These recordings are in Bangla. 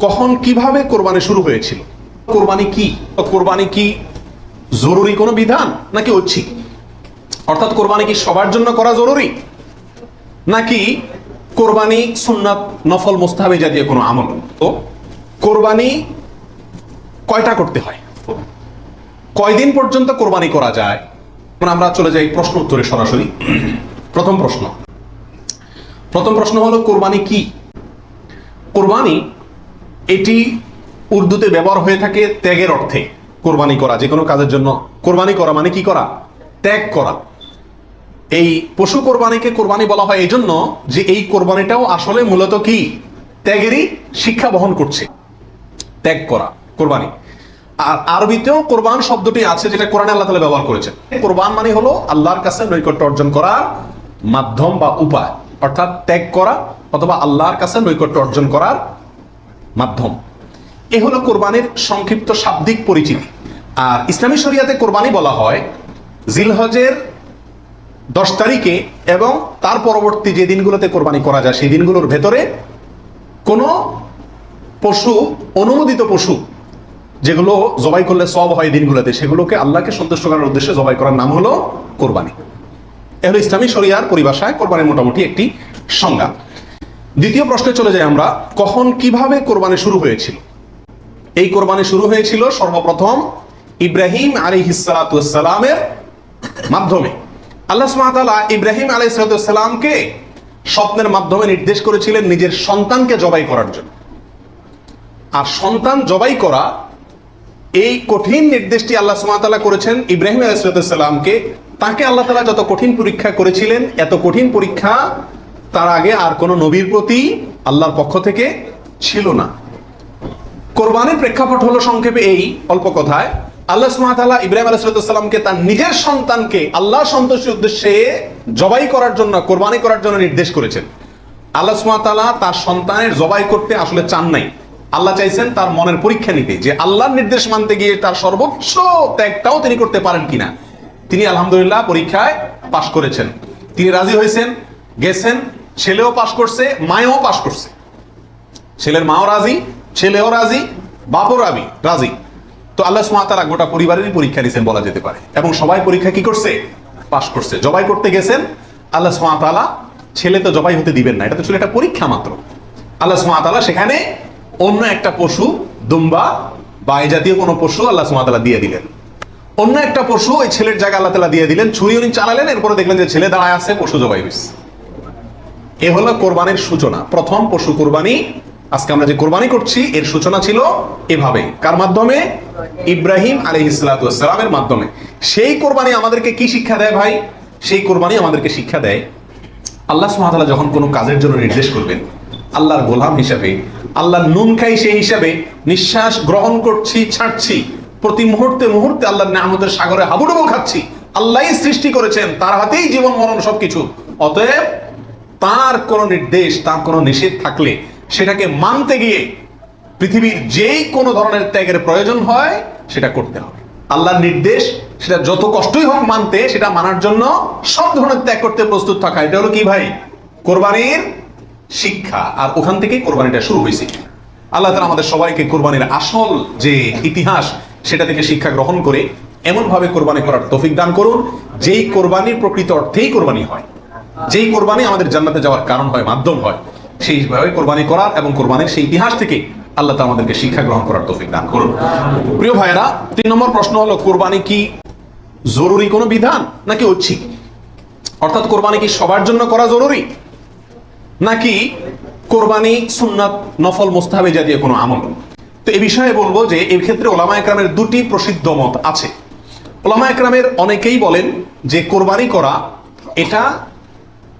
কখন কীভাবে কোরবানি শুরু হয়েছিল? কোরবানি কি? কোরবানি কি জরুরি কোনো বিধান, নাকি ঐচ্ছিক? অর্থাৎ কোরবানি কি সবার জন্য করা জরুরি? নাকি কোরবানি সুন্নাত নফল মোস্তাহাবি জাতীয় কোনো আমল? তো কোরবানি কয়টা করতে হয়? কয়দিন পর্যন্ত কোরবানি করা যায়? আমরা চলে যাই প্রশ্ন উত্তরে সরাসরি। প্রথম প্রশ্ন। প্রথম প্রশ্ন হলো, কোরবানি কি? কোরবানি এটি উর্দুতে ব্যবহার হয়ে থাকে ত্যাগের অর্থে। কোরবানি করা, যে কোনো কাজের জন্য কোরবানি করা মানে কি করা? ত্যাগ করা। এই পশু কোরবানিকে কোরবানি বলা হয় এই জন্য যে এই কোরবানিটাও আসলে মূলত কি? ত্যাগেরই শিক্ষা বহন করছে। ত্যাগ করা, কোরবানি। আর আরবিতেও কোরবান শব্দটি আছে যেটা কোরআনে আল্লাহ তালা ব্যবহার করেছেন। কোরবান মানে হলো আল্লাহর কাছে নৈকট্য অর্জন করার মাধ্যম বা উপায়। অর্থাৎ ত্যাগ করা অথবা আল্লাহর কাছে নৈকট্য অর্জন করার মাধ্যম। এ হলো কোরবানির সংক্ষিপ্ত শাব্দিক পরিচিতি। আর ইসলামী শরিয়াতে কোরবানি বলা হয় জিলহজের দশ তারিখে এবং তার পরবর্তী যে দিনগুলোতে কোরবানি করা যায়, সেই দিনগুলোর ভেতরে কোনো পশু, অনুমোদিত পশু, যেগুলো জবাই করলে সব হয় দিনগুলোতে, সেগুলোকে আল্লাহকে সন্তুষ্ট করার উদ্দেশ্যে জবাই করার নাম হলো কোরবানি। এ হলো ইসলামী শরিয়ার পরিভাষায় কোরবানির মোটামুটি একটি সংজ্ঞা। দ্বিতীয় প্রশ্নে চলে যাই আমরা, কখন কীভাবে কোরবানি শুরু হয়েছিল? এই কোরবানি শুরু হয়েছিল সর্বপ্রথম ইব্রাহিম আলী হিসালামের মাধ্যমে। আল্লাহ সুমাতালা ইব্রাহিম আলী সালামকে স্বপ্নের মাধ্যমে নির্দেশ করেছিলেন নিজের সন্তানকে জবাই করার জন্য। আর সন্তান জবাই করা এই কঠিন নির্দেশটি আল্লাহ সুমাতালা করেছেন ইব্রাহিম আলাইসালামকে তাকে আল্লাহ তালা যত কঠিন পরীক্ষা করেছিলেন, এত কঠিন পরীক্ষা তার আগে আর কোনো নবীর প্রতি আল্লাহর পক্ষ থেকে ছিল না। কোরবানির প্রেক্ষাপট হলো সংক্ষেপে এই অল্প কথায়, আল্লাহ সুমাতাল্লাহ ইব্রাহিম আলাইসালামকে তার নিজের সন্তানকে আল্লাহ সন্তোষের উদ্দেশ্যে জবাই করার জন্য, কোরবানি করার জন্য নির্দেশ করেছেন। আল্লাহ সুমাতাল্লাহ তার সন্তানের জবাই করতে আসলে চান নাই। আল্লাহ চাইছেন তার মনের পরীক্ষা নিতে যে আল্লাহর নির্দেশ মানতে গিয়ে তার সর্বোচ্চ ত্যাগটাও তিনি করতে পারেন কিনা। তিনি আলহামদুলিল্লাহ পরীক্ষায় পাশ করেছেন। তিনি রাজি হয়েছেন, গেছেন ছেলেও পাশ করছে, মায়েও পাশ করছে। ছেলের মাও রাজি, ছেলেও রাজি, বাপও রাবি, রাজি। তো আল্লাহ সুমাতারা গোটা পরিবারেরই পরীক্ষা নিয়েছেন বলা যেতে পারে। এবং সবাই পরীক্ষা কি করছে? পাশ করছে। জবাই করতে গেছেন, আল্লাহ সুমাতালা ছেলে তো জবাই হতে দিবেন না, এটা তো ছিল একটা পরীক্ষা মাত্র। আল্লাহ সুমাতালা সেখানে অন্য একটা পশু, দুম্বা বা এই জাতীয় কোনো পশু আল্লাহ সুমাতালা দিয়ে দিলেন। অন্য একটা পশু ওই ছেলের জায়গা আল্লাহ তালা দিয়ে দিলেন ছুরি উনি চালালেন, এরপরে দেখলেন যে ছেলে দাঁড়ায় আছে, পশু জবাই হয়েছে এ হলো কোরবানির সূচনা। প্রথম পশু কোরবানি। আজকে আমরা যে কোরবানি করছি, এর সূচনা ছিল এভাবে। কার মাধ্যমে? ইব্রাহিম আলী ইসলাতামের মাধ্যমে। সেই কোরবানি আমাদেরকে কি শিক্ষা দেয় ভাই? সেই কোরবানি আমাদেরকে শিক্ষা দেয় আল্লাহ সুহাতালা যখন কোনো কাজের জন্য নির্দেশ করবেন, আল্লাহর গোলাম হিসাবে আল্লাহ নুন খাই সেই হিসাবে নিঃশ্বাস গ্রহণ করছি, ছাড়ছি। প্রতি মুহূর্তে মুহূর্তে আল্লাহর নামতের সাগরে হাবুডুবু খাচ্ছি। আল্লাহই সৃষ্টি করেছেন, তার হাতেই জীবন মরণ সবকিছু। অতএব তার কোনো নির্দেশ, তার কোনো নিষেধ থাকলে সেটাকে মানতে গিয়ে পৃথিবীর যেই কোনো ধরনের ত্যাগের প্রয়োজন হয়, সেটা করতে হবে। আল্লাহর নির্দেশ, সেটা যত কষ্টই হোক মানতে, সেটা মানার জন্য সব ধরনের ত্যাগ করতে প্রস্তুত থাকা। এটা হলো কি ভাই? কোরবানির শিক্ষা। আর ওখান থেকেই কোরবানিটা শুরু হয়েছে। আল্লাহ তালা আমাদের সবাইকে কোরবানির আসল যে ইতিহাস, সেটা থেকে শিক্ষা গ্রহণ করে এমনভাবে কোরবানি করার তৌফিক দান করুন, যেই কোরবানির প্রকৃত অর্থেই কোরবানি হয়। যেই কোরবানি আমাদের জান্নাতে যাওয়ার কারণ হয়, মাধ্যম হয় সেইভাবে কোরবানি করার এবং কোরবানির সেই ইতিহাস থেকে আল্লাহ আমাদেরকে শিক্ষা গ্রহণ করার তৌফিক দান করুন। প্রিয় ভাইরা তিন নম্বর প্রশ্ন হলো, কোরবানি কি জরুরি কোনো বিধান নাকি ঐচ্ছিক? অর্থাৎ কোরবানি কি সবার জন্য করা জরুরি? নাকি কোরবানি সুন্নাত নফল মোস্তাহাবি জাতীয় কোনো আমল? তো এ বিষয়ে বলব যে এই ক্ষেত্রে ওলামা একরামের দুটি প্রসিদ্ধ মত আছে। ওলামা একরামের অনেকেই বলেন যে, কোরবানি করা এটা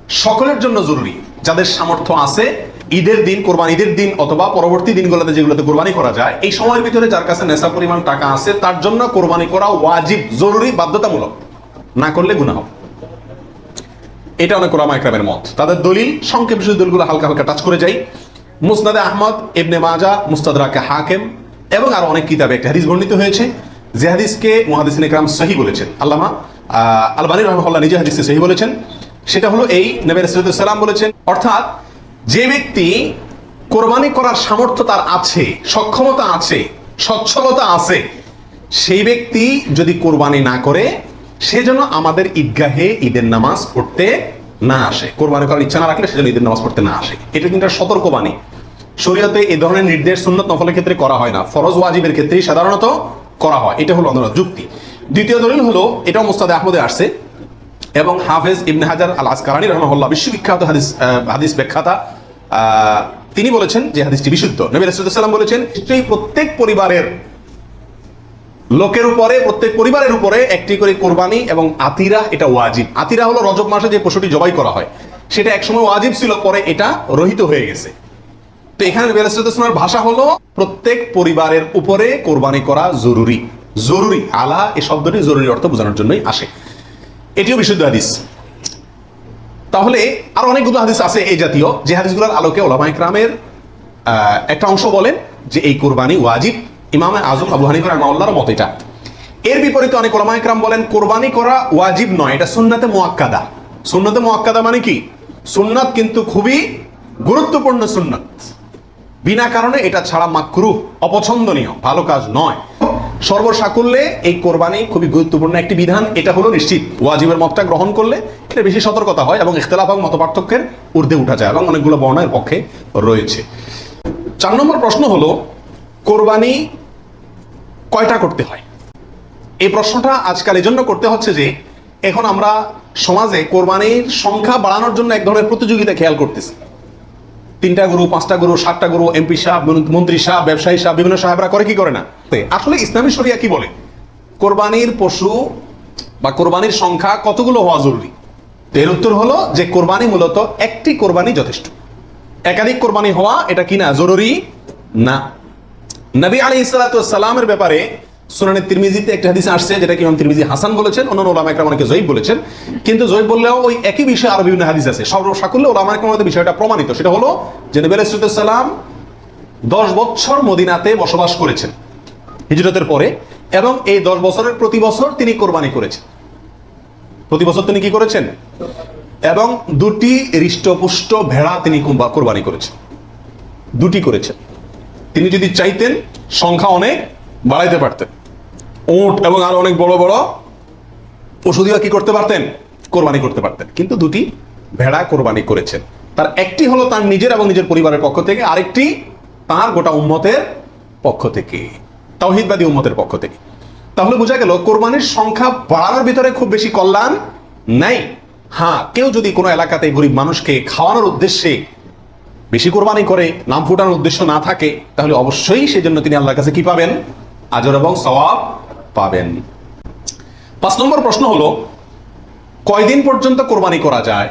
সকলের জন্য জরুরি। যাদের সামর্থ্য আছে, ঈদের দিন, কোরবানি ঈদের দিন অথবা পরবর্তী দিনগুলোতে যেগুলোতে কোরবানি করা যায়, এই সময়ের ভিতরে যার কাছে নেশা পরিমাণ টাকা আছে, তার জন্য কোরবানি করা ওয়াজিব, জরুরি, বাধ্যতামূলক। না করলে গুণা হবে এটা অনেক ওলামা একরামের মত। তাদের দলিল, সংক্ষেপ শুধু দলগুলো হালকা হালকা টাচ করে যাই। মুসনাদে আহমদ, ইবনে মাজা মুস্তাদ মুস্তাদরাকে হাকেম এবং আরও অনেক কিতাবে একটা হাদিস বর্ণিত হয়েছে। যে হাদিসকে মুহাদিসিন একরাম সহি বলেছেন। আল্লামা আলবানী রহমল্লাহ নিজে হাদিসকে সহি বলেছেন। সেটা হলো এই নবী সাল্লাম বলেছেন, অর্থাৎ যে ব্যক্তি কোরবানি করার সামর্থ্য তার আছে, সক্ষমতা আছে, সচ্ছলতা আছে, সেই ব্যক্তি যদি কোরবানি না করে সে যেন আমাদের ঈদগাহে ঈদের নামাজ পড়তে না আসে। কোরবানি করার ইচ্ছা না রাখলে সেজন্য ঈদের নামাজ পড়তে না আসে। এটা কিন্তু একটা সতর্কবাণী। শরীয়তে এই ধরনের নির্দেশ সুন্নত নফলের ক্ষেত্রে করা হয় না। ফরজ ওয়াজিবের ক্ষেত্রে সাধারণত করা হয়। এটা হলো অন্যরা যুক্তি। দ্বিতীয় দলিল হলো, এটাও মুস্তাদে আহমদে আসছে এবং হাফেজ ইবনে হাজার আল আসকারানি রহমল্লাহ বিশ্ববিখ্যাত হাদিস হাদিস ব্যাখ্যাতা তিনি বলেছেন যে হাদিসটি বিশুদ্ধ। নবী রাসূলুল্লাহ বলেছেন সেই প্রত্যেক পরিবারের লোকের উপরে, প্রত্যেক পরিবারের উপরে একটি করে কোরবানি এবং আতিরা এটা ওয়াজিব। আতিরা হলো রজব মাসে যে পশুটি জবাই করা হয়। সেটা একসময় ওয়াজিব ছিল, পরে এটা রহিত হয়ে গেছে। তো এখানে বেলাসের ভাষা হলো প্রত্যেক পরিবারের উপরে কোরবানি করা জরুরি। জরুরি, আলা এই শব্দটি জরুরি অর্থ বোঝানোর জন্যই আসে। এটিও বিশুদ্ধ হাদিস। তাহলে আরও অনেকগুলো হাদিস আছে এই জাতীয়। যে হাদিসগুলোর আলোকে ওলামা ইকরামের একটা অংশ বলেন যে এই কোরবানি ওয়াজিব। ইমামে আজম আবু হানিফা রহমাউল্লাহর মত এটা। এর বিপরীতে অনেক ওলামা ইকরাম বলেন, কোরবানি করা ওয়াজিব নয়, এটা সুন্নাতে মুয়াক্কাদা সুন্নাতে মুয়াক্কাদা মানে কি? সুন্নাত কিন্তু খুবই গুরুত্বপূর্ণ সুন্নাত। বিনা কারণে এটা ছাড়া মাকরু অপছন্দনীয়, ভালো কাজ নয়। সর্বসাকুল্যে এই কোরবানি খুবই গুরুত্বপূর্ণ একটি বিধান, এটা হলো নিশ্চিত। ওয়াজিবের মতটা গ্রহণ করলে এটা বেশি সতর্কতা হয় এবং ইখতলাফ এবং মতপার্থক্যের ঊর্ধ্বে উঠা যায় এবং অনেকগুলো বর্ণের পক্ষে রয়েছে। চার নম্বর প্রশ্ন হলো, কোরবানি কয়টা করতে হয়? এই প্রশ্নটা আজকাল এই জন্য করতে হচ্ছে যে, এখন আমরা সমাজে কোরবানির সংখ্যা বাড়ানোর জন্য এক ধরনের প্রতিযোগিতা খেয়াল করতেছি। তিনটা গরু, পাঁচটা গরু, সাতটা গরু, এমপি সাহেব মন্ত্রী সাহেব, ব্যবসায়ী সাহেব, বিভিন্ন সাহেবরা করে কি করে না? আসলে ইসলামী শরিয়া কি বলে? কোরবানির পশু বা কোরবানির সংখ্যা কতগুলো হওয়া জরুরি? এর উত্তর হলো যে কোরবানি মূলত একটি কোরবানি যথেষ্ট। একাধিক কোরবানি হওয়া এটা কি না জরুরি? না। নবী আলী সালামের ব্যাপারে সুনানি তিরমিজিতে একটা হাদিস আসছে, যেটা কি ইমাম তিরমিজি হাসান বলেছেন, অন্যান্য ওলামা একরাম অনেকে জয়ীব বলেছেন। কিন্তু জয়ীব বললেও ওই একই বিষয়ে আরও বিভিন্ন হাদিস আছে। সর্বসাকুল্যে ওলামা মধ্যে বিষয়টা প্রমাণিত। সেটা হলো যে নবী আলী সালাম দশ বছর মদিনাতে বসবাস করেছেন, হিজরতের পরে, এবং এই দশ বছরের প্রতি বছর তিনি কোরবানি করেছেন। প্রতি বছর তিনি কি করেছেন? এবং দুটি হৃষ্টপুষ্ট ভেড়া তিনি কোরবানি করেছেন। দুটি করেছেন। তিনি যদি চাইতেন, সংখ্যা অনেক বাড়াইতে পারতেন। উট এবং আরও অনেক বড় বড় পশু দিয়ে কি করতে পারতেন? কোরবানি করতে পারতেন। কিন্তু দুটি ভেড়া কোরবানি করেছেন। তার একটি হলো তার নিজের এবং নিজের পরিবারের পক্ষ থেকে, আরেকটি তার গোটা উম্মতের পক্ষ থেকে, তাওহিদবাদী উম্মতের পক্ষ থেকে। তাহলে বোঝা গেল, কোরবানির সংখ্যা বাড়ানোর ভিতরে খুব বেশি কল্যাণ নাই। হ্যাঁ কেউ যদি কোনো এলাকাতে গরিব মানুষকে খাওয়ানোর উদ্দেশ্যে বেশি কোরবানি করে, নাম ফুটানোর উদ্দেশ্য না থাকে, তাহলে অবশ্যই সেজন্য তিনি আল্লাহর কাছে কি পাবেন? আজর এবং সওয়াব পাবেন। পাঁচ নম্বর প্রশ্ন হলো, কয়দিন পর্যন্ত কোরবানি করা যায়?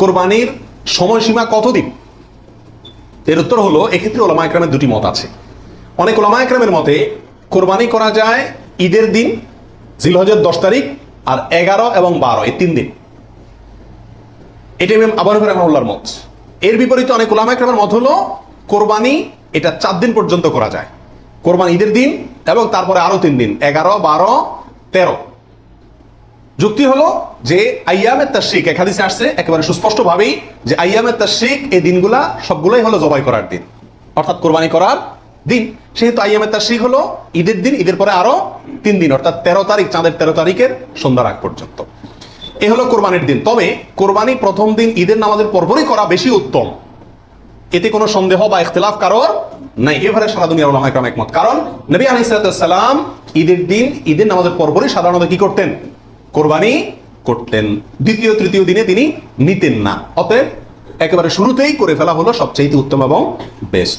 কোরবানির সময়সীমা কতদিন? এর উত্তর হলো, এক্ষেত্রে ওলামা একরামের দুটি মত আছে। অনেক ওলামা একরামের মতে, কোরবানি করা যায় ঈদের দিন জিলহজের দশ তারিখ, আর এগারো এবং বারো, এই তিন দিন। এটা ইমাম আবু হানিফা মত। এর বিপরীতে অনেক ওলামা একরামের মত হলো, কোরবানি এটা চার দিন পর্যন্ত করা যায়। কোরবানি ঈদের দিন এবং তারপরে আরও তিন দিন, এগারো, বারো, তেরো। যুক্তি হলো যে আইয়ামের তাশরিক, এক আসছে, একেবারে সুস্পষ্ট ভাবেই যে আইয়ামের তাশরিক এই দিনগুলা সবগুলোই হলো জবাই করার দিন, অর্থাৎ কোরবানি করার দিন। সেহেতু আইয়ামের তাশরিক হলো ঈদের দিন, ঈদের পরে আরও তিন দিন, অর্থাৎ তেরো তারিখ, চাঁদের তেরো তারিখের সন্ধ্যার আগ পর্যন্ত। এ হলো কোরবানির দিন। তবে কোরবানি প্রথম দিন ঈদের নামাজের পরপরই করা বেশি উত্তম। এতে কোনো সন্দেহ বা ইখতিলাফ কারোর নাই। এভাবে সারা দুনিয়ার ওলামা একরাম একমত। কারণ নবী আলাইসালাম সালাম ঈদের দিন, ঈদের নামাজের পরপরই সাধারণত কি করতেন? কোরবানি করতেন। দ্বিতীয়, তৃতীয় দিনে তিনি নিতেন না। অতএব একেবারে শুরুতেই করে ফেলা হলো সবচেয়ে উত্তম এবং বেস্ট